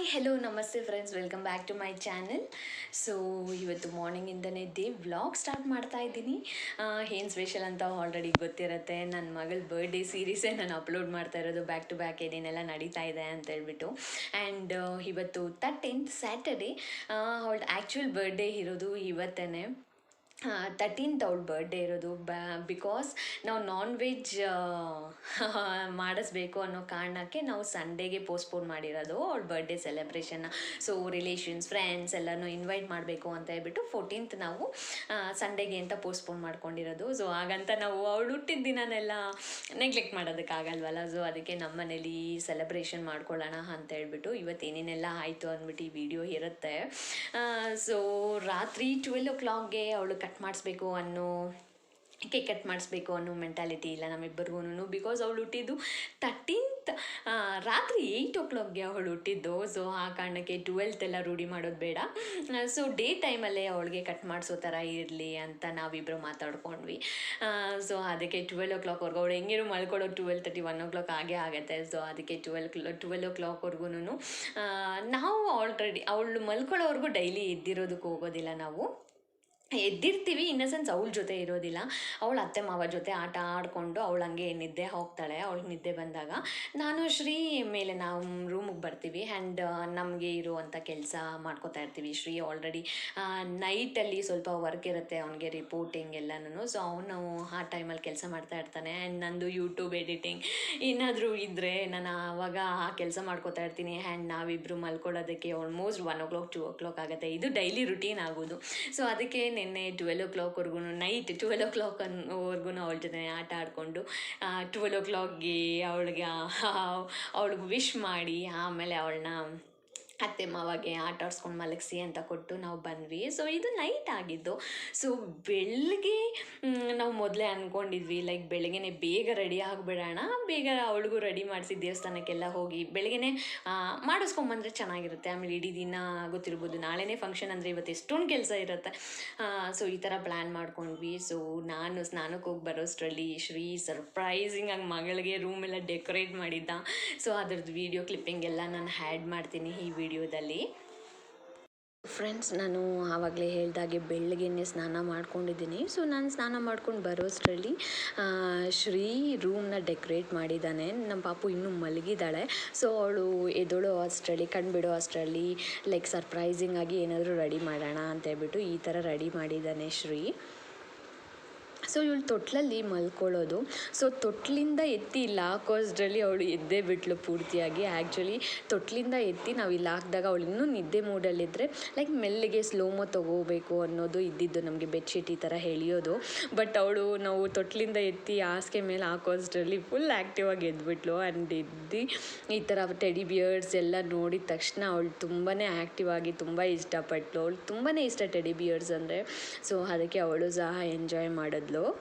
Hi hello ನಮಸ್ತೆ friends welcome back to my channel so ಇವತ್ತು ಮಾರ್ನಿಂಗಿಂದನೇ ಡೇ ವ್ಲಾಗ್ ಸ್ಟಾರ್ಟ್ ಮಾಡ್ತಾ ಇದ್ದೀನಿ. ಏನು ಸ್ಪೆಷಲ್ ಅಂತ ಆಲ್ರೆಡಿ ಗೊತ್ತಿರುತ್ತೆ. ನನ್ನ ಮಗಳ ಬರ್ಡೇ ಸೀರೀಸೇ ನಾನು ಅಪ್ಲೋಡ್ ಮಾಡ್ತಾ ಇರೋದು ಬ್ಯಾಕ್ ಟು ಬ್ಯಾಕ್ ಏನೇನೆಲ್ಲ ನಡೀತಾ ಇದೆ ಅಂತ ಹೇಳ್ಬಿಟ್ಟು. ಆ್ಯಂಡ್ ಇವತ್ತು ತರ್ಟೀನ್ತ್ ಸ್ಯಾಟರ್ಡೇ ಅವಳ ಆ್ಯಕ್ಚುಲ್ ಬರ್ಡೇ ಇರೋದು ಇವತ್ತೇ ತರ್ಟೀನ್ತ್ ಅವ್ಳ ಬರ್ಡೇ ಇರೋದು. ಬ ಬಿಕಾಸ್ ನಾವು ನಾನ್ ವೆಜ್ ಮಾಡಿಸ್ಬೇಕು ಅನ್ನೋ ಕಾರಣಕ್ಕೆ ನಾವು ಸಂಡೇಗೆ ಪೋಸ್ಟ್ಪೋನ್ ಮಾಡಿರೋದು ಅವ್ಳ ಬರ್ಡೇ ಸೆಲೆಬ್ರೇಷನ್ನ ಸೊ ರಿಲೇಷನ್ಸ್ ಫ್ರೆಂಡ್ಸ್ ಎಲ್ಲನೂ ಇನ್ವೈಟ್ ಮಾಡಬೇಕು ಅಂತ ಹೇಳ್ಬಿಟ್ಟು ಫೋರ್ಟೀನ್ತ್ ನಾವು ಸಂಡೇಗೆ ಅಂತ ಪೋಸ್ಟ್ಪೋನ್ ಮಾಡ್ಕೊಂಡಿರೋದು. ಸೊ ಹಾಗಂತ ನಾವು ಅವಳು ಹುಟ್ಟಿದ ದಿನನೆಲ್ಲ ನೆಗ್ಲೆಕ್ಟ್ ಮಾಡೋದಕ್ಕಾಗಲ್ವಲ್ಲ ಸೊ ಅದಕ್ಕೆ ನಮ್ಮ ಮನೇಲಿ ಸೆಲೆಬ್ರೇಷನ್ ಮಾಡ್ಕೊಳ್ಳೋಣ ಅಂತ ಹೇಳ್ಬಿಟ್ಟು ಇವತ್ತು ಏನೇನೆಲ್ಲ ಆಯಿತು ಅಂದ್ಬಿಟ್ಟು ಈ ವಿಡಿಯೋ ಇರುತ್ತೆ. ಸೊ ರಾತ್ರಿ ಟ್ವೆಲ್ ಓ ಕ್ಲಾಕ್ಗೆ ಅವಳು ಕಟ್ ಮಾಡಿಸ್ಬೇಕು ಅನ್ನೋ ಕೇಕ್ ಕಟ್ ಮಾಡಿಸ್ಬೇಕು ಅನ್ನೋ ಮೆಂಟಾಲಿಟಿ ಇಲ್ಲ ನಮ್ಮಿಬ್ಬರಿಗೂ ಬಿಕಾಸ್ ಅವಳು ಹುಟ್ಟಿದ್ದು ತರ್ಟೀನ್ತ್ ರಾತ್ರಿ ಏಯ್ಟ್ ಓ ಕ್ಲಾಕ್ಗೆ ಅವಳು ಹುಟ್ಟಿದ್ದು. ಸೊ ಆ ಕಾರಣಕ್ಕೆ ಟ್ವೆಲ್ತ್ ಎಲ್ಲ ರೂಢಿ ಮಾಡೋದು ಬೇಡ. ಸೊ ಡೇ ಟೈಮಲ್ಲೇ ಅವಳಿಗೆ ಕಟ್ ಮಾಡಿಸೋ ಥರ ಇರಲಿ ಅಂತ ನಾವಿಬ್ಬರು ಮಾತಾಡ್ಕೊಂಡ್ವಿ. ಸೊ ಅದಕ್ಕೆ ಟ್ವೆಲ್ ಓ ಕ್ಲಾಕ್ವರೆಗೂ ಅವಳು ಹೆಂಗಿರು ಮಲ್ಕೊಳ್ಳೋ twelve thirty one o'clock ಆಗೇ ಆಗುತ್ತೆ. ಸೊ ಅದಕ್ಕೆ ಟ್ವೆಲ್ ಕ್ಲಾ ಟ್ವೆಲ್ ಓ ಕ್ಲಾಕ್ವರೆಗೂ ನಾವು ಆಲ್ರೆಡಿ ಅವಳು ಮಲ್ಕೊಳ್ಳೋವರೆಗೂ ಡೈಲಿ ಎದ್ದಿರೋದಕ್ಕೆ ಹೋಗೋದಿಲ್ಲ ನಾವು. ಎದ್ದಿರ್ತೀವಿ ಇನ್ ದ ಸೆನ್ಸ್ ಅವಳ ಜೊತೆ ಇರೋದಿಲ್ಲ. ಅವಳ ಅತ್ತೆ ಮಾವ ಜೊತೆ ಆಟ ಆಡಿಕೊಂಡು ಅವಳು ಹಂಗೆ ನಿದ್ದೆ ಹೋಗ್ತಾಳೆ ಅವಳಿಗೆ ನಿದ್ದೆ ಬಂದಾಗ. ನಾನು ಶ್ರೀ ಮೇಲೆ ನಾವು ರೂಮಿಗೆ ಬರ್ತೀವಿ ಆ್ಯಂಡ್ ನಮಗೆ ಇರುವಂಥ ಕೆಲಸ ಮಾಡ್ಕೋತಾ ಇರ್ತೀವಿ. ಶ್ರೀ ಆಲ್ರೆಡಿ ನೈಟಲ್ಲಿ ಸ್ವಲ್ಪ ವರ್ಕ್ ಇರುತ್ತೆ ಅವನಿಗೆ ರಿಪೋರ್ಟಿಂಗ್ ಎಲ್ಲನೂ ಸೊ ಅವನು ಆ ಟೈಮಲ್ಲಿ ಕೆಲಸ ಮಾಡ್ತಾ ಇರ್ತಾನೆ ಆ್ಯಂಡ್ ನಂದು ಯೂಟ್ಯೂಬ್ ಎಡಿಟಿಂಗ್ ಏನಾದರೂ ಇದ್ದರೆ ನಾನು ಆವಾಗ ಆ ಕೆಲಸ ಮಾಡ್ಕೋತಾ ಇರ್ತೀನಿ ಆ್ಯಂಡ್ ನಾವಿಬ್ಬರು ಮಲ್ಕೊಳ್ಳೋದಕ್ಕೆ almost one o'clock two o'clock ಆಗುತ್ತೆ. ಇದು ಡೈಲಿ ರುಟೀನ್ ಆಗೋದು. ಸೊ ಅದಕ್ಕೆ ನಿನ್ನೆ ಟ್ವೆಲ್ ಓ ಕ್ಲಾಕ್ವರೆಗೂ ನೈಟ್ ಟ್ವೆಲ್ ಓ ಕ್ಲಾಕ್ ಅನ್ನೋವರೆಗೂ ಅವಳ ಜೊತೆ ಆಟ ಆಡಿಕೊಂಡು ಟ್ವೆಲ್ ಓ ಕ್ಲಾಕ್ಗೆ ಅವಳಿಗೆ ಅವಳಿಗೆ ವಿಶ್ ಮಾಡಿ, ಆಮೇಲೆ ಅವಳನ್ನ ಅತ್ತೆ ಮಾವಾಗೆ ಆಟ ಆಡ್ಸ್ಕೊಂಡು ಮಲಗಿಸಿ ಅಂತ ಕೊಟ್ಟು ನಾವು ಬಂದ್ವಿ. ಸೊ ಇದು ನೈಟ್ ಆಗಿದ್ದು. ಸೊ ಬೆಳಗ್ಗೆ ನಾವು ಮೊದಲೇ ಅಂದ್ಕೊಂಡಿದ್ವಿ ಲೈಕ್ ಬೆಳಗ್ಗೆನೆ ಬೇಗ ರೆಡಿ ಆಗಿಬಿಡೋಣ. ಬೇಗ ಅವಳಿಗೂ ರೆಡಿ ಮಾಡಿಸಿ ದೇವಸ್ಥಾನಕ್ಕೆಲ್ಲ ಹೋಗಿ ಬೆಳಗ್ಗೆನೆ ಮಾಡಿಸ್ಕೊಂಬಂದ್ರೆ ಚೆನ್ನಾಗಿರುತ್ತೆ. ಆಮೇಲೆ ಇಡೀ ದಿನ ಗೊತ್ತಿರ್ಬೋದು. ನಾಳೆನೇ ಫಂಕ್ಷನ್ ಅಂದರೆ ಇವತ್ತು ಎಷ್ಟೊಂದು ಕೆಲಸ ಇರುತ್ತೆ. ಸೊ ಈ ಥರ ಪ್ಲ್ಯಾನ್ ಮಾಡ್ಕೊಂಡ್ವಿ. ಸೊ ನಾನು ಸ್ನಾನಕ್ಕೆ ಹೋಗಿ ಬರೋಷ್ಟರಲ್ಲಿ ಶ್ರೀ ಸರ್ಪ್ರೈಸಿಂಗ್ ಆಗಿ ಮಗಳಿಗೆ ರೂಮೆಲ್ಲ ಡೆಕೋರೇಟ್ ಮಾಡಿದ್ದ. ಸೊ ಅದ್ರದ್ದು ವೀಡಿಯೋ ಕ್ಲಿಪ್ಪಿಂಗ್ ಎಲ್ಲ ನಾನು ಹ್ಯಾಡ್ ಮಾಡ್ತೀನಿ. ಈ ವಿಡಿಯೋದಲ್ಲಿ. ಫ್ರೆಂಡ್ಸ್ ನಾನು ಆವಾಗಲೇ ಹೇಳ್ದಾಗೆ ಬೆಳಗ್ಗೆನೆ ಸ್ನಾನ ಮಾಡ್ಕೊಂಡಿದ್ದೀನಿ. ಸೊ ನಾನು ಸ್ನಾನ ಮಾಡ್ಕೊಂಡು ಬರೋಷ್ಟರಲ್ಲಿ ಶ್ರೀ ರೂಮ್ನ ಡೆಕೋರೇಟ್ ಮಾಡಿದ್ದಾನೆ. ನಮ್ಮ ಪಾಪು ಇನ್ನೂ ಮಲಗಿದ್ದಾಳೆ. ಸೊ ಅವಳು ಎದೊಳೋ ಅಷ್ಟರಲ್ಲಿ, ಕಣ್ಬಿಡೋ ಅಷ್ಟರಲ್ಲಿ ಲೈಕ್ ಸರ್ಪ್ರೈಸಿಂಗ್ ಆಗಿ ಏನಾದರೂ ರೆಡಿ ಮಾಡೋಣ ಅಂತ ಹೇಳ್ಬಿಟ್ಟು ಈ ಥರ ರೆಡಿ ಮಾಡಿದ್ದಾನೆ ಶ್ರೀ. ಸೊ ಇವಳು ತೊಟ್ಲಲ್ಲಿ ಮಲ್ಕೊಳ್ಳೋದು. ಸೊ ತೊಟ್ಲಿಂದ ಎತ್ತಿ ಇಲ್ಲಿ. ಹಾಕೋದ್ರಲ್ಲಿ ಅವಳು ಎದ್ದೇ ಬಿಟ್ಲು ಪೂರ್ತಿಯಾಗಿ. ಆ್ಯಕ್ಚುಲಿ ತೊಟ್ಲಿಂದ ಎತ್ತಿ ನಾವು ಇಲ್ಲಿ ಹಾಕಿದಾಗ ಅವಳು ಇನ್ನೂ ನಿದ್ದೆ ಮೂಡಲ್ಲಿದ್ದರೆ ಲೈಕ್ ಮೆಲ್ಲಿಗೆ ಸ್ಲೋಮೋ ತೊಗೋಬೇಕು ಅನ್ನೋದು ಇದ್ದಿದ್ದು ನಮಗೆ ಬೆಡ್ಶೀಟ್ ಈ ಥರ ಎಳಿಯೋದು ಬಟ್ ಅವಳು ನಾವು ತೊಟ್ಲಿಂದ ಎತ್ತಿ ಹಾಸಿಗೆ ಮೇಲೆ ಹಾಕೋದ್ರಲ್ಲಿ ಫುಲ್ ಆ್ಯಕ್ಟಿವ್ ಆಗಿ ಎದ್ಬಿಟ್ಲು. ಆ್ಯಂಡ್ ಎದ್ದು ಈ ಥರ ಟೆಡಿ ಬಿಯರ್ಡ್ಸ್ ಎಲ್ಲ ನೋಡಿದ ತಕ್ಷಣ ಅವಳು ತುಂಬಾ ಆ್ಯಕ್ಟಿವ್ ಆಗಿ ತುಂಬ ಇಷ್ಟಪಟ್ಟಳು ಅವಳು ತುಂಬಾ ಇಷ್ಟ ಟೆಡಿ ಬಿಯರ್ಸ್ ಅಂದರೆ. ಸೊ ಅದಕ್ಕೆ ಅವಳು ಸಹ ಎಂಜಾಯ್ ಮಾಡಿದ್ಲು. হলো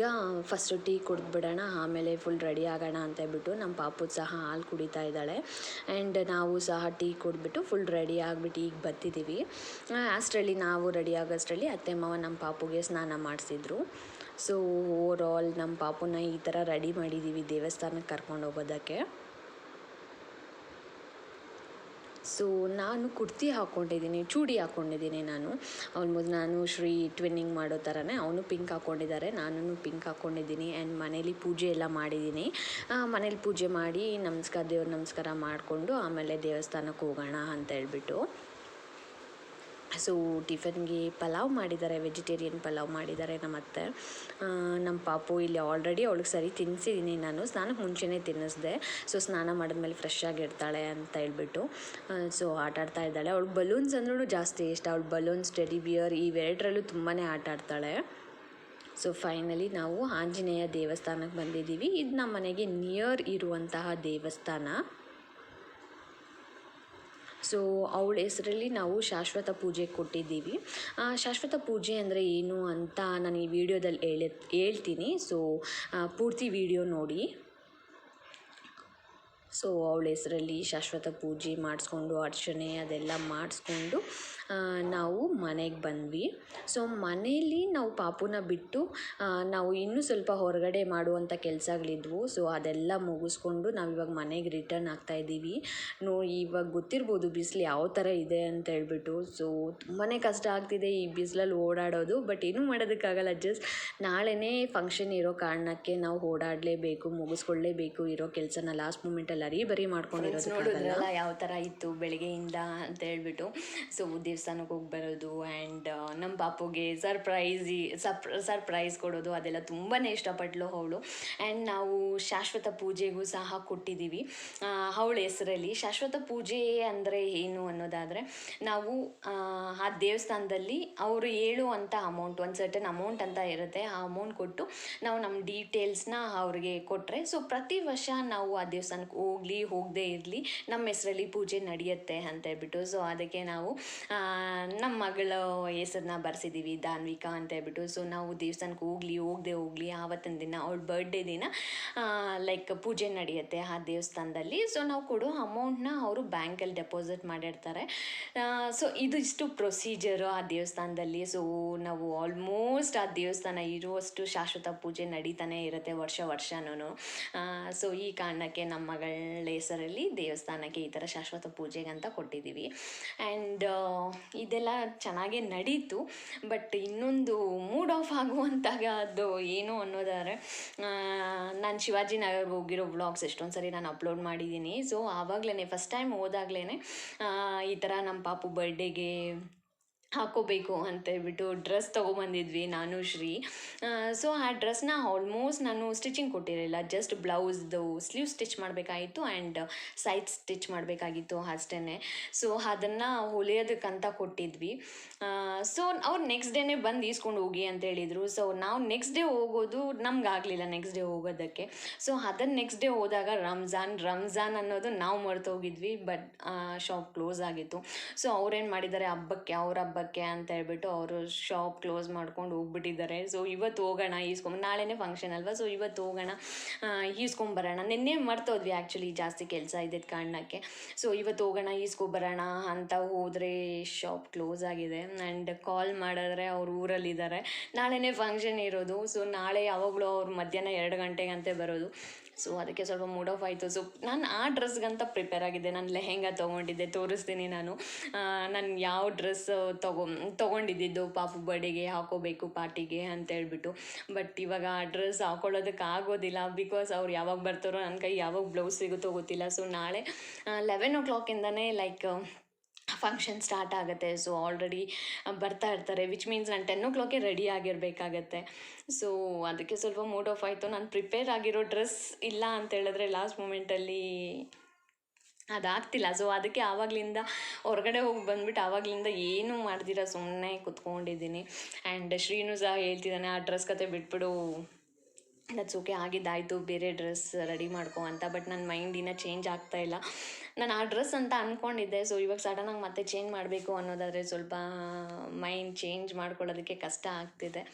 ಈಗ ಫಸ್ಟು ಟೀ ಕುಡಿದ್ಬಿಡೋಣ, ಆಮೇಲೆ ಫುಲ್ ರೆಡಿ ಆಗೋಣ ಅಂತ ಹೇಳ್ಬಿಟ್ಟು ನಮ್ಮ ಪಾಪು ಸಹ ಹಾಲು ಕುಡಿತಾ ಇದ್ದಾಳೆ. ಆ್ಯಂಡ್ ನಾವು ಸಹ ಟೀ ಕುಡಿದ್ಬಿಟ್ಟು ಫುಲ್ ರೆಡಿ ಆಗಿಬಿಟ್ಟು ಈಗ ಬರ್ತಿದ್ದೀವಿ. ಅಷ್ಟರಲ್ಲಿ ನಾವು ರೆಡಿ ಆಗೋಷ್ಟರಲ್ಲಿ ಅತ್ತೆ ಮಾವ ನಮ್ಮ ಪಾಪುಗೆ ಸ್ನಾನ ಮಾಡಿಸಿದ್ರು. ಸೊ ಓವರ್ ಆಲ್ ನಮ್ಮ ಪಾಪುನ ಈ ಥರ ರೆಡಿ ಮಾಡಿದ್ದೀವಿ ದೇವಸ್ಥಾನಕ್ಕೆ ಕರ್ಕೊಂಡು ಹೋಗೋದಕ್ಕೆ. ಸೊ ನಾನು ಕುರ್ತಿ ಹಾಕ್ಕೊಂಡಿದ್ದೀನಿ ಚೂಡಿ ಹಾಕ್ಕೊಂಡಿದ್ದೀನಿ ನಾನು. ಆಲ್ಮೋಸ್ಟ್ ನಾನು ಶ್ರೀ ಟ್ವಿನ್ನಿಂಗ್ ಮಾಡೋ ಥರನೇ ಅವನು ಪಿಂಕ್ ಹಾಕ್ಕೊಂಡಿದ್ದಾರೆ ನಾನು ಪಿಂಕ್ ಹಾಕ್ಕೊಂಡಿದ್ದೀನಿ ಆ್ಯಂಡ್ ಮನೇಲಿ ಪೂಜೆ ಎಲ್ಲ ಮಾಡಿದ್ದೀನಿ. ಮನೇಲಿ ಪೂಜೆ ಮಾಡಿ ನಮಸ್ಕಾರ, ದೇವ್ರ ನಮಸ್ಕಾರ ಮಾಡಿಕೊಂಡು ಆಮೇಲೆ ದೇವಸ್ಥಾನಕ್ಕೆ ಹೋಗೋಣ ಅಂತ ಹೇಳ್ಬಿಟ್ಟು. ಸೊ ಟಿಫನ್ಗೆ ಪಲಾವ್ ಮಾಡಿದ್ದಾರೆ ವೆಜಿಟೇರಿಯನ್ ಪಲಾವ್ ಮಾಡಿದ್ದಾರೆ ನಮ್ಮ ಅತ್ತೆ. ನಮ್ಮ ಪಾಪು ಇಲ್ಲಿ ಆಲ್ರೆಡಿ ಅವಳಿಗೆ ಸರಿ ತಿನ್ನಿಸಿದ್ದೀನಿ ನಾನು. ಸ್ನಾನಕ್ಕೆ ಮುಂಚೆನೇ ತಿನ್ನಿಸ್ದೆ. ಸೊ ಸ್ನಾನ ಮಾಡಿದ್ಮೇಲೆ ಫ್ರೆಶ್ ಆಗಿರ್ತಾಳೆ ಅಂತ ಹೇಳ್ಬಿಟ್ಟು ಸೊ ಆಟ ಆಡ್ತಾ ಇದ್ದಾಳೆ. ಅವಳು ಬಲೂನ್ಸ್ ಅಂದ್ರೂ ಜಾಸ್ತಿ ಇಷ್ಟ. ಅವಳು ಬಲೂನ್ಸ್ ಟೆಡಿ ಬಿಯರ್ ಇವೆರಡರಲ್ಲೂ ತುಂಬಾ ಆಟ ಆಡ್ತಾಳೆ. ಸೊ ಫೈನಲಿ ನಾವು ಆಂಜನೇಯ ದೇವಸ್ಥಾನಕ್ಕೆ ಬಂದಿದ್ದೀವಿ. ಇದು ನಮ್ಮ ಮನೆಗೆ ನಿಯರ್ ಇರುವಂತಹ ದೇವಸ್ಥಾನ. ಸೊ ಅವಳ ಹೆಸರಲ್ಲಿ ನಾವು ಶಾಶ್ವತ ಪೂಜೆ ಕೊಟ್ಟಿದ್ದೀವಿ. ಶಾಶ್ವತ ಪೂಜೆ ಅಂದರೆ ಏನು ಅಂತ ನಾನು ಈ ವಿಡಿಯೋದಲ್ಲಿ ಹೇಳಿ, ಹೇಳ್ತೀನಿ. ಸೊ ಪೂರ್ತಿ ವಿಡಿಯೋ ನೋಡಿ. ಸೊ ಅವಳ ಹೆಸರಲ್ಲಿ ಶಾಶ್ವತ ಪೂಜೆ ಮಾಡಿಸ್ಕೊಂಡು, ಅರ್ಚನೆ ಅದೆಲ್ಲ ಮಾಡಿಸ್ಕೊಂಡು ನಾವು ಮನೆಗೆ ಬಂದ್ವಿ. ಸೊ ಮನೆಯಲ್ಲಿ ನಾವು ಪಾಪುನ ಬಿಟ್ಟು ನಾವು ಇನ್ನೂ ಸ್ವಲ್ಪ ಹೊರಗಡೆ ಮಾಡುವಂಥ ಕೆಲಸಗಳಿದ್ವು. ಸೊ ಅದೆಲ್ಲ ಮುಗಿಸ್ಕೊಂಡು ನಾವು ಇವಾಗ ಮನೆಗೆ ರಿಟರ್ನ್ ಆಗ್ತಾ ಇದ್ದೀವಿ. ನೋ, ಇವಾಗ ಗೊತ್ತಿರ್ಬೋದು ಬಿಸಿಲು ಯಾವ ಥರ ಇದೆ ಅಂತ ಹೇಳ್ಬಿಟ್ಟು. ಸೊ ತುಂಬಾ ಕಷ್ಟ ಆಗ್ತಿದೆ ಈ ಬಿಸಿಲಲ್ಲಿ ಓಡಾಡೋದು. ಬಟ್ ಏನೂ ಮಾಡೋದಕ್ಕಾಗಲ್ಲ. ಜಸ್ಟ್ ನಾಳೆನೇ ಫಂಕ್ಷನ್ ಇರೋ ಕಾರಣಕ್ಕೆ ನಾವು ಓಡಾಡಲೇಬೇಕು, ಮುಗಿಸ್ಕೊಳ್ಳೇಬೇಕು ಇರೋ ಕೆಲಸನ ಲಾಸ್ಟ್ ಮೂಮೆಂಟಲ್ಲಿ ಅರಿ ಬರಿ ಮಾಡ್ಕೊಂಡಿರೋದು ಯಾವ ಥರ ಇತ್ತು ಬೆಳಗ್ಗೆಯಿಂದ ಅಂತ ಹೇಳ್ಬಿಟ್ಟು. ಸೊ ದೇವಸ್ಥಾನಕ್ಕೆ ಹೋಗಿ ಬರೋದು ಆ್ಯಂಡ್ ನಮ್ಮ ಪಾಪುಗೆ ಸರ್ಪ್ರೈಸ್ ಸರ್ಪ್ರೈಸ್ ಕೊಡೋದು ಅದೆಲ್ಲ ತುಂಬಾ ಇಷ್ಟಪಟ್ಲು ಅವಳು. ಆ್ಯಂಡ್ ನಾವು ಶಾಶ್ವತ ಪೂಜೆಗೂ ಸಹ ಕೊಟ್ಟಿದ್ದೀವಿ. ಅವಳ ಹೆಸರಲ್ಲಿ ಶಾಶ್ವತ ಪೂಜೆ ಅಂದರೆ ಏನು ಅನ್ನೋದಾದರೆ ನಾವು ಆ, ದೇವಸ್ಥಾನದಲ್ಲಿ ಅವರು ಹೇಳುವಂಥ ಅಮೌಂಟ್ ಒಂದು ಸರ್ಟನ್ ಅಮೌಂಟ್ ಅಂತ ಇರುತ್ತೆ. ಆ ಅಮೌಂಟ್ ಕೊಟ್ಟು ನಾವು ನಮ್ಮ ಡೀಟೇಲ್ಸ್ನ ಅವ್ರಿಗೆ ಕೊಟ್ಟರೆ ಸೊ ಪ್ರತಿ ವರ್ಷ ನಾವು ಆ ದೇವಸ್ಥಾನಕ್ಕೆ ಹೋಗಲಿ ಹೋಗದೇ ಇರಲಿ ನಮ್ಮ ಹೆಸರಲ್ಲಿ ಪೂಜೆ ನಡೆಯುತ್ತೆ ಅಂತ ಹೇಳ್ಬಿಟ್ಟು. ಸೊ ಅದಕ್ಕೆ ನಾವು ನಮ್ಮ ಮಗಳ ಹೆಸರನ್ನ ಬರ್ಸಿದ್ದೀವಿ ದಾನ್ವಿಕಾ ಅಂತ ಹೇಳ್ಬಿಟ್ಟು. ಸೊ ನಾವು ದೇವಸ್ಥಾನಕ್ಕೆ ಹೋಗ್ಲಿ, ಹೋಗದೆ ಹೋಗಲಿ, ಆವತ್ತಿನ ದಿನ ಅವಳ ಬರ್ಡೇ ದಿನ ಲೈಕ್ ಪೂಜೆ ನಡೆಯುತ್ತೆ ಆ ದೇವಸ್ಥಾನದಲ್ಲಿ. ಸೊ ನಾವು ಕೊಡೋ ಅಮೌಂಟ್ನ ಅವರು ಬ್ಯಾಂಕಲ್ಲಿ ಡೆಪಾಸಿಟ್ ಮಾಡಿರ್ತಾರೆ. ಸೊ ಇದು ಇಷ್ಟು ಪ್ರೊಸೀಜರು ಆ ದೇವಸ್ಥಾನದಲ್ಲಿ. ಸೊ ನಾವು ಆಲ್ಮೋಸ್ಟ್ ಆ ದೇವಸ್ಥಾನ ಇರುವಷ್ಟು ಶಾಶ್ವತ ಪೂಜೆ ನಡೀತಾನೆ ಇರುತ್ತೆ ವರ್ಷ ವರ್ಷನೂ ಸೊ ಈ ಕಾರಣಕ್ಕೆ ನಮ್ಮ ಮಗಳ ಹೆಸರಲ್ಲಿ ದೇವಸ್ಥಾನಕ್ಕೆ ಈ ಥರ ಶಾಶ್ವತ ಪೂಜೆಗೆ ಅಂತ ಕೊಟ್ಟಿದ್ದೀವಿ ಆ್ಯಂಡ್ ಇದೆಲ್ಲ ಚೆನ್ನಾಗೇ ನಡೀತು, ಬಟ್ ಇನ್ನೊಂದು ಮೂಡ್ ಆಫ್ ಆಗುವಂತಾಗ ಅದು ಏನು ಅನ್ನೋದಾದ್ರೆ ನಾನು ಶಿವಾಜಿನಗರ್ಗೆ ಹೋಗಿರೋ ವ್ಲಾಗ್ಸ್ ಎಷ್ಟೊಂದು ಸರಿ ನಾನು ಅಪ್ಲೋಡ್ ಮಾಡಿದ್ದೀನಿ. ಸೊ ಆವಾಗಲೇ ಫಸ್ಟ್ ಟೈಮ್ ಹೋದಾಗ್ಲೇ ಈ ಥರ ನಮ್ಮ ಪಾಪು ಬರ್ಡೇಗೆ ಹಾಕೋಬೇಕು ಅಂತ ಹೇಳ್ಬಿಟ್ಟು ಡ್ರೆಸ್ ತೊಗೊಬಂದಿದ್ವಿ ನಾನು, ಶ್ರೀ. ಸೊ ಆ ಡ್ರೆಸ್ನ ಆಲ್ಮೋಸ್ಟ್ ನಾನು ಸ್ಟಿಚಿಂಗ್ ಕೊಟ್ಟಿರಲಿಲ್ಲ. ಜಸ್ಟ್ ಬ್ಲೌಸ್ದು ಸ್ಲೀವ್ ಸ್ಟಿಚ್ ಮಾಡಬೇಕಾಗಿತ್ತು ಆ್ಯಂಡ್ ಸೈಡ್ ಸ್ಟಿಚ್ ಮಾಡಬೇಕಾಗಿತ್ತು ಅಷ್ಟೇ ಸೊ ಅದನ್ನು ಹೊಲಿಯೋದಕ್ಕಂತ ಕೊಟ್ಟಿದ್ವಿ. ಸೊ ಅವ್ರು ನೆಕ್ಸ್ಟ್ ಡೇನೇ ಬಂದು ಈಸ್ಕೊಂಡು ಹೋಗಿ ಅಂತ ಹೇಳಿದರು. ಸೊ ನಾವು ನೆಕ್ಸ್ಟ್ ಡೇ ಹೋಗೋದು ನಮ್ಗಾಗಲಿಲ್ಲ ನೆಕ್ಸ್ಟ್ ಡೇ ಹೋಗೋದಕ್ಕೆ. ಸೊ ಅದನ್ನು ನೆಕ್ಸ್ಟ್ ಡೇ ಹೋದಾಗ ರಂಜಾನ್ ರಂಜಾನ್ ಅನ್ನೋದು ನಾವು ಮರೆತು ಹೋಗಿದ್ವಿ ಬಟ್ ಶಾಪ್ ಕ್ಲೋಸ್ ಆಗಿತ್ತು. ಸೊ ಅವ್ರೇನು ಮಾಡಿದ್ದಾರೆ, ಹಬ್ಬಕ್ಕೆ, ಅವ್ರ ಹಬ್ಬಕ್ಕೆ ಅಂತ ಹೇಳ್ಬಿಟ್ಟು ಅವರು ಶಾಪ್ ಕ್ಲೋಸ್ ಮಾಡ್ಕೊಂಡು ಹೋಗ್ಬಿಟ್ಟಿದ್ದಾರೆ. ಸೊ ಇವತ್ತು ಹೋಗೋಣ, ಈಸ್ಕೊಂಬ, ನಾಳೆನೇ ಫಂಕ್ಷನ್ ಅಲ್ವಾ? ಸೊ ಇವತ್ತು ಹೋಗೋಣ ಈಸ್ಕೊಂಬರೋಣ. ನಿನ್ನೆ ಮರ್ತೋದ್ವಿ ಆ್ಯಕ್ಚುಲಿ ಜಾಸ್ತಿ ಕೆಲಸ ಇದ್ದಿದ್ದ ಕಾರಣಕ್ಕೆ. ಸೊ ಇವತ್ತು ಹೋಗೋಣ, ಈಸ್ಕೊಬರೋಣ ಅಂತ ಹೋದರೆ ಶಾಪ್ ಕ್ಲೋಸ್ ಆಗಿದೆ. ಆ್ಯಂಡ್ ಕಾಲ್ ಮಾಡಿದ್ರೆ ಅವ್ರು ಊರಲ್ಲಿದ್ದಾರೆ. ನಾಳೆನೇ ಫಂಕ್ಷನ್ ಇರೋದು. ಸೊ ನಾಳೆ ಯಾವಾಗಲೂ ಅವ್ರು ಮಧ್ಯಾಹ್ನ ಎರಡು ಗಂಟೆಗಂತೆ ಬರೋದು. ಸೊ ಅದಕ್ಕೆ ಸ್ವಲ್ಪ ಮೂಡ್ ಆಫ್ ಆಯಿತು. ಸೊ ನಾನು ಆ ಡ್ರೆಸ್ಗಂತ ಪ್ರಿಪೇರ್ ಆಗಿದ್ದೆ. ನಾನು ಲೆಹೆಂಗಾ ತೊಗೊಂಡಿದ್ದೆ. ತೋರಿಸ್ತೀನಿ ನಾನು. ನಾನು ಯಾವ ಡ್ರೆಸ್ ತಗೊ, ತೊಗೊಂಡಿದ್ದಿದ್ದು ಪಾಪು ಬರ್ಡೇಗೆ ಹಾಕೋಬೇಕು ಪಾರ್ಟಿಗೆ ಅಂತ ಹೇಳ್ಬಿಟ್ಟು. ಬಟ್ ಇವಾಗ ಆ ಡ್ರೆಸ್ ಹಾಕೊಳ್ಳೋದಕ್ಕೆ ಆಗೋದಿಲ್ಲ. ಬಿಕಾಸ್ ಅವ್ರು ಯಾವಾಗ ಬರ್ತಾರೋ ನನ್ನ ಕೈ ಯಾವಾಗ ಬ್ಲೌಸ್ ಸಿಗುತ್ತೋ ಗೊತ್ತಿಲ್ಲ. ಸೊ ನಾಳೆ ಲೆವೆನ್ ಓ ಕ್ಲಾಕಿಂದನೇ ಲೈಕ್ ಫಂಕ್ಷನ್ ಸ್ಟಾರ್ಟ್ ಆಗುತ್ತೆ. ಸೊ ಆಲ್ರೆಡಿ ಬರ್ತಾ ಇರ್ತಾರೆ. ವಿಚ್ ಮೀನ್ಸ್ ನಾನು ಟೆನ್ ಓ ಕ್ಲಾಕೆ ರೆಡಿ ಆಗಿರಬೇಕಾಗತ್ತೆ. ಸೊ ಅದಕ್ಕೆ ಸ್ವಲ್ಪ ಮೂಡ್ ಆಫ್ ಆಯಿತು. ನಾನು ಪ್ರಿಪೇರ್ ಆಗಿರೋ ಡ್ರೆಸ್ ಇಲ್ಲ ಅಂತ ಹೇಳಿದ್ರೆ ಲಾಸ್ಟ್ ಮೂಮೆಂಟಲ್ಲಿ ಅದಾಗ್ತಿಲ್ಲ. ಸೊ ಅದಕ್ಕೆ ಆವಾಗಲಿಂದ ಹೊರಗಡೆ ಹೋಗಿ ಬಂದ್ಬಿಟ್ಟು ಆವಾಗಲಿಂದ ಏನೂ ಮಾಡ್ದಿರ. ಸುಮ್ಮನೆ ಕುತ್ಕೊಂಡಿದ್ದೀನಿ. ಆ್ಯಂಡ್ ಶ್ರೀನು ಸಹ ಹೇಳ್ತಿದ್ದಾನೆ, ಆ ಡ್ರೆಸ್ ಕತೆ ಬಿಟ್ಬಿಡು. ದಟ್ಸ್ ಓಕೆ ಆಗಿದ್ದಾಯಿತು, ಬೇರೆ ಡ್ರೆಸ್ ರೆಡಿ ಮಾಡ್ಕೊ ಅಂತ ಬಟ್ ನನ್ನ ಮೈಂಡ್ ಇನ್ನೂ ಚೇಂಜ್ ಆಗ್ತಾ ಇಲ್ಲ. ನಾನು ಆ ಡ್ರೆಸ್ ಅಂತ ಅಂದ್ಕೊಂಡಿದ್ದೆ ಸೊ ಇವಾಗ ಸಡನ್ನಾಗಿ ಮತ್ತೆ ಚೇಂಜ್ ಮಾಡಬೇಕು ಅನ್ನೋದಾದರೆ ಸ್ವಲ್ಪ ಮೈಂಡ್ ಚೇಂಜ್ ಮಾಡ್ಕೊಳ್ಳೋದಕ್ಕೆ ಕಷ್ಟ ಆಗ್ತಿದೆ.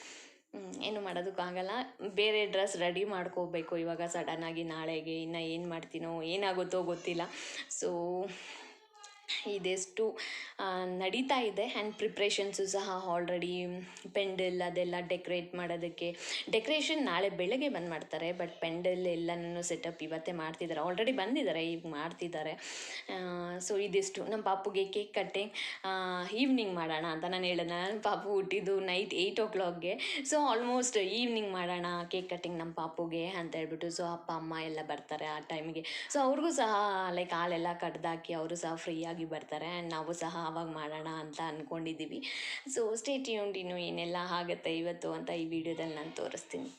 ಏನು ಮಾಡೋದಕ್ಕಾಗಲ್ಲ ಬೇರೆ ಡ್ರೆಸ್ ರೆಡಿ ಮಾಡ್ಕೋಬೇಕು ಇವಾಗ ಸಡನ್ನಾಗಿ ನಾಳೆಗೆ, ಇನ್ನು ಏನು ಮಾಡ್ತೀನೋ, ಏನಾಗುತ್ತೋ ಗೊತ್ತಿಲ್ಲ. ಸೊ ಇದೆಷ್ಟು ನಡೀತಾ ಇದೆ. ಆ್ಯಂಡ್ ಪ್ರಿಪ್ರೇಷನ್ಸು ಸಹ ಆಲ್ರೆಡಿ ಪೆಂಡಲ್ ಅದೆಲ್ಲ ಡೆಕೋರೇಟ್ ಮಾಡೋದಕ್ಕೆ. ಡೆಕೊರೇಷನ್ ನಾಳೆ ಬೆಳಗ್ಗೆ ಬಂದು ಮಾಡ್ತಾರೆ ಬಟ್ ಪೆಂಡಲ್ ಎಲ್ಲನೂ ಸೆಟಪ್ ಇವತ್ತೇ ಮಾಡ್ತಿದ್ದಾರೆ. ಆಲ್ರೆಡಿ ಬಂದಿದ್ದಾರೆ, ಈಗ ಮಾಡ್ತಿದ್ದಾರೆ. ಸೊ ಇದಿಷ್ಟು. ನಮ್ಮ ಪಾಪುಗೆ ಕೇಕ್ ಕಟ್ಟಿಂಗ್ ಈವ್ನಿಂಗ್ ಮಾಡೋಣ ಅಂತ ನಾನು ಹೇಳಿದೆ. ನನ್ನ ಪಾಪು ಹುಟ್ಟಿದ್ದು ನೈಟ್ ಏಯ್ಟ್ ಓ ಕ್ಲಾಕ್ಗೆ ಸೊ ಆಲ್ಮೋಸ್ಟ್ ಈವ್ನಿಂಗ್ ಮಾಡೋಣ ಕೇಕ್ ಕಟ್ಟಿಂಗ್ ನಮ್ಮ ಪಾಪುಗೆ ಅಂತ ಹೇಳ್ಬಿಟ್ಟು ಸೊ ಅಪ್ಪ, ಅಮ್ಮ ಎಲ್ಲ ಬರ್ತಾರೆ ಆ ಟೈಮಿಗೆ ಸೊ ಅವ್ರಿಗೂ ಸಹ ಲೈಕ್ ಹಾಲೆಲ್ಲ ಕಡ್ದಾಕಿ, ಅವರು ಸಹ ಫ್ರೀಯಾಗಿ ಬರ್ತಾರೆ ಆ್ಯಂಡ್ ನಾವು ಸಹ ಅವಾಗ ಮಾಡೋಣ ಅಂತ ಅಂದ್ಕೊಂಡಿದ್ದೀವಿ ಸೊ ಸ್ಟೇಟ್ ಇನ್ನು ಏನೆಲ್ಲ ಆಗುತ್ತೆ ಇವತ್ತು ಅಂತ ಈ ವಿಡಿಯೋದಲ್ಲಿ ನಾನು ತೋರಿಸ್ತೀನಿ.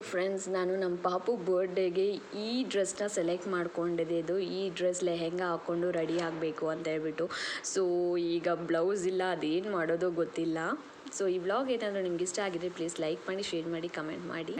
ಫ್ರೆಂಡ್ಸ್ ನಾನು ನಮ್ಮ ಪಾಪು ಬರ್ಡೇಗೆ ಈ ಡ್ರೆಸ್ನ ಸೆಲೆಕ್ಟ್ ಮಾಡ್ಕೊಂಡಿದ್ದೆ. ಇದು ಈ ಡ್ರೆಸ್ ಲೆಹೆಂಗಾ ಹಾಕ್ಕೊಂಡು ರೆಡಿ ಆಗಬೇಕು ಅಂತ ಹೇಳ್ಬಿಟ್ಟು. ಸೊ ಈಗ ಬ್ಲೌಸ್ ಇಲ್ಲ, ಅದೇನು ಮಾಡೋದೋ ಗೊತ್ತಿಲ್ಲ. ಸೊ ಈ ವ್ಲಾಗ್ ಏನಾದರೂ ನಿಮ್ಗೆ ಇಷ್ಟ ಆಗಿದೆ ಪ್ಲೀಸ್ ಲೈಕ್ ಮಾಡಿ ಶೇರ್ ಮಾಡಿ ಕಮೆಂಟ್ ಮಾಡಿ.